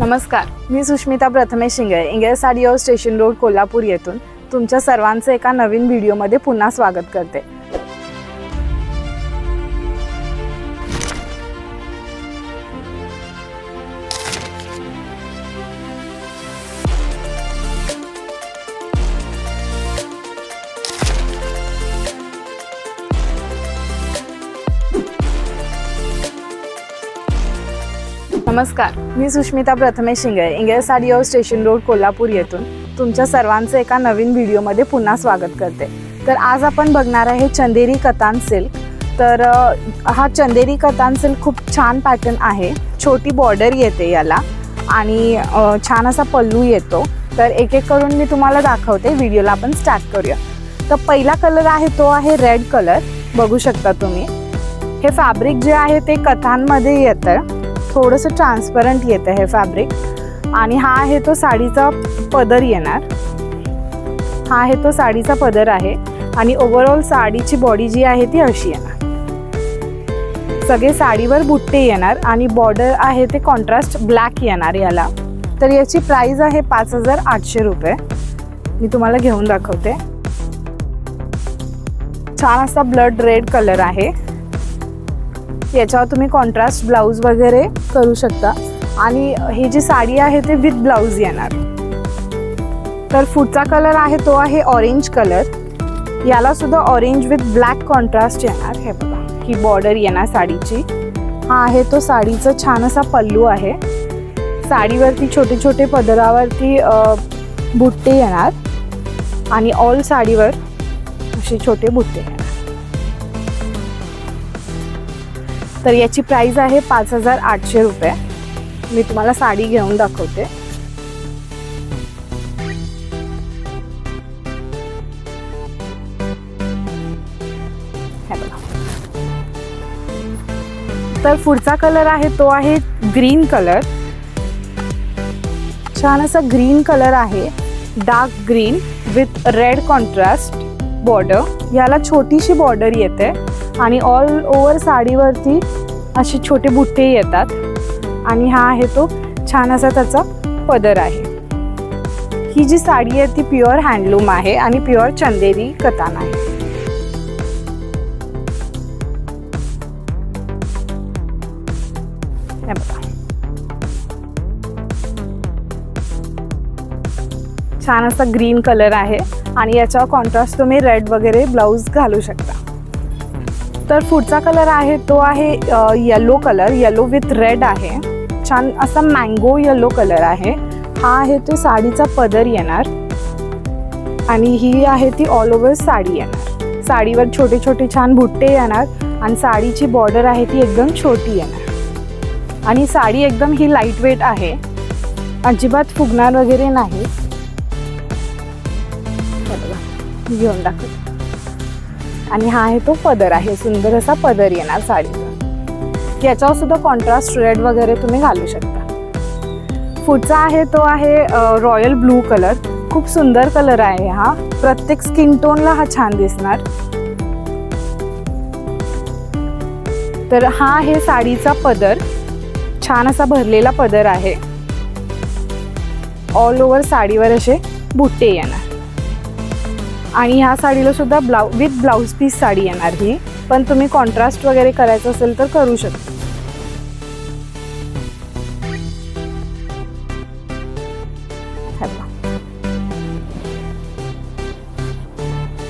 नमस्कार मी सुष्मिता प्रथमेश शिंगळे इंग्रज साडी स्टेशन रोड कोल्हापूर येथून तुमच्या सर्वांचं एका नवीन व्हिडिओमध्ये पुन्हा स्वागत करते. नमस्कार. मी सुष्मिता प्रथमेश शिंगळे इंगळे साडी स्टेशन रोड कोल्हापूर येथून तुमच्या सर्वांचं एका नवीन व्हिडिओमध्ये पुन्हा स्वागत करते. तर आज आपण बघणार आहे चंदेरी कतान सिल्क. तर हा चंदेरी कतान सिल्क खूप छान पॅटर्न आहे. छोटी बॉर्डर येते याला आणि छान असा पल्लू येतो. तर एक एक करून मी तुम्हाला दाखवते. व्हिडिओला आपण स्टार्ट करूया. तर पहिला कलर आहे तो आहे रेड कलर बघू शकता तुम्ही. हे फॅब्रिक जे आहे ते कथांमध्ये येतं. थोडंसं ट्रान्सपरंट येतं हे फॅब्रिक आणि हा आहे तो साडीचा पदर येणार. हा आहे तो साडीचा पदर आहे. आणि ओव्हरऑल साडीची बॉडी जी आहे ती अशी येणार. सगळे साडीवर बुट्टे येणार आणि बॉर्डर आहे ते कॉन्ट्रास्ट ब्लॅक येणार याला. तर याची प्राइस आहे पाच हजार आठशे रुपये. मी तुम्हाला घेऊन दाखवते. छान असा ब्लड रेड कलर आहे. याच्यावर तुम्ही कॉन्ट्रास्ट ब्लाऊज वगैरे करू शकता. आणि ही जी साडी आहे ते विथ ब्लाऊज येणार. तर पुढचा कलर आहे तो आहे ऑरेंज कलर याला सुद्धा ऑरेंज विथ ब्लॅक कॉन्ट्रास्ट येणार. हे बघा ही बॉर्डर येणार साडीची. हा आहे तो साडीचा छान असा पल्लू आहे. साडीवरती छोटे छोटे पदरावरती बुट्टे येणार. आणि ऑल साडीवर असे छोटे बुट्टे येणार. तर याची प्राईज आहे पाच हजार आठशे रुपये. मी तुम्हाला साडी घेऊन दाखवते. तर पुढचा कलर आहे तो आहे ग्रीन कलर छान असा ग्रीन कलर आहे. Dark green with red contrast border याला छोटीशी बॉर्डर येते. आणि ऑल ओव्हर साडीवरती असे छोटे बुट्टे येतात. आणि हा आहे तो छान असा त्याचा पदर आहे. ही जी साडी आहे ती प्युअर हँडलूम आहे आणि प्युअर चंदेरी कतान आहे. छान असा ग्रीन कलर आहे. आणि याच्यावर कॉन्ट्रास्ट तुम्ही रेड वगैरे ब्लाऊज घालू शकता. तर पुढचा कलर आहे तो आहे yellow colour yellow with red आहे. छान असा मँगो येलो कलर आहे. हा आहे तो साडीचा पदर येणार. आणि ही आहे ती ऑल ओव्हर साडी येणार. साडीवर छोटे छोटे छान भुट्टे येणार आणि साडीची बॉर्डर आहे ती एकदम छोटी येणार. आणि साडी एकदम ही लाइट वेट आहे. अजिबात फुगणार वगैरे नाही. घेऊन दाखव आणि हा आहे तो पदर आहे सुंदर असा पदर येणार साडीचा. याच्यावर सुद्धा कॉन्ट्रास्ट रेड वगैरे तुम्ही घालू शकता. पुढचा आहे तो आहे रॉयल ब्लू कलर खूप सुंदर कलर आहे हा. प्रत्येक स्किन टोनला हा छान दिसणार. तर हा आहे साडीचा पदर. छान असा भरलेला पदर आहे. ऑल ओव्हर साडीवर असे बुट्टे येणार. आणि ह्या साडीला सुद्धा blouse with blouse piece sari येणार ही. पण तुम्ही कॉन्ट्रास्ट वगैरे करायचं असेल तर करू शकता.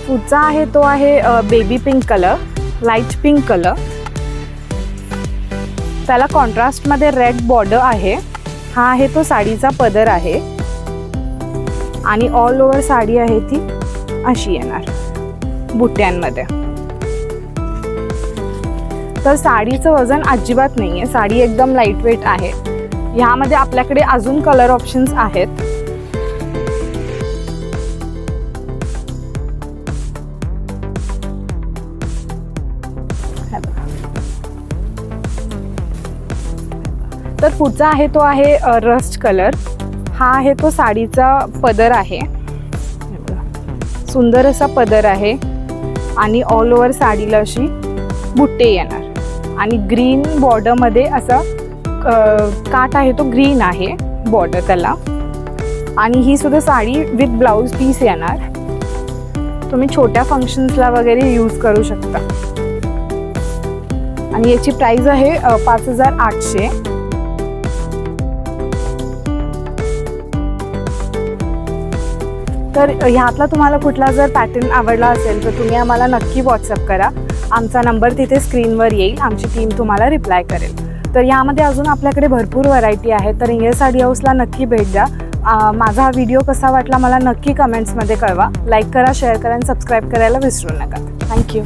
पुढचा आहे तो आहे baby pink colour light pink colour त्याला कॉन्ट्रास्टमध्ये रेड बॉर्डर आहे. हा आहे तो साडीचा पदर आहे. आणि ऑल ओव्हर साडी आहे ती. अशी येणार बुट्ट्यांमध्ये. तर साडीचं वजन अजिबात नाही आहे साडी एकदम लाइट वेट आहे. ह्यामध्ये आपल्याकडे अजून कलर ऑप्शन्स आहेत. तर पुढचा आहे तो आहे रस्ट कलर हा आहे तो साडीचा पदर आहे. सुंदर असा पदर आहे आणि ऑल ओव्हर साडीला अशी बुट्टे येणार. आणि ग्रीन बॉर्डरमध्ये असा काट काठ आहे तो ग्रीन आहे बॉर्डर त्याला. आणि ही सुद्धा साडी विथ ब्लाऊज पीस येणार. तुम्ही छोट्या फंक्शन्सला वगैरे यूज करू शकता. आणि याची प्राइस आहे पाच हजार आठशे. तर ह्यातला तुम्हाला कुठला जर पॅटर्न आवडला असेल तर तुम्ही आम्हाला नक्की व्हॉट्सअप करा. आमचा नंबर तिथे स्क्रीनवर येईल. आमची टीम तुम्हाला रिप्लाय करेल. तर यामध्ये अजून आपल्याकडे भरपूर व्हरायटी आहे. तर इंग्लिश साडी हाऊसला नक्की भेट द्या. माझा हा व्हिडिओ कसा वाटला मला नक्की कमेंट्समध्ये कळवा. लाईक करा शेअर करा आणि सबस्क्राईब करायला विसरू नका. थँक्यू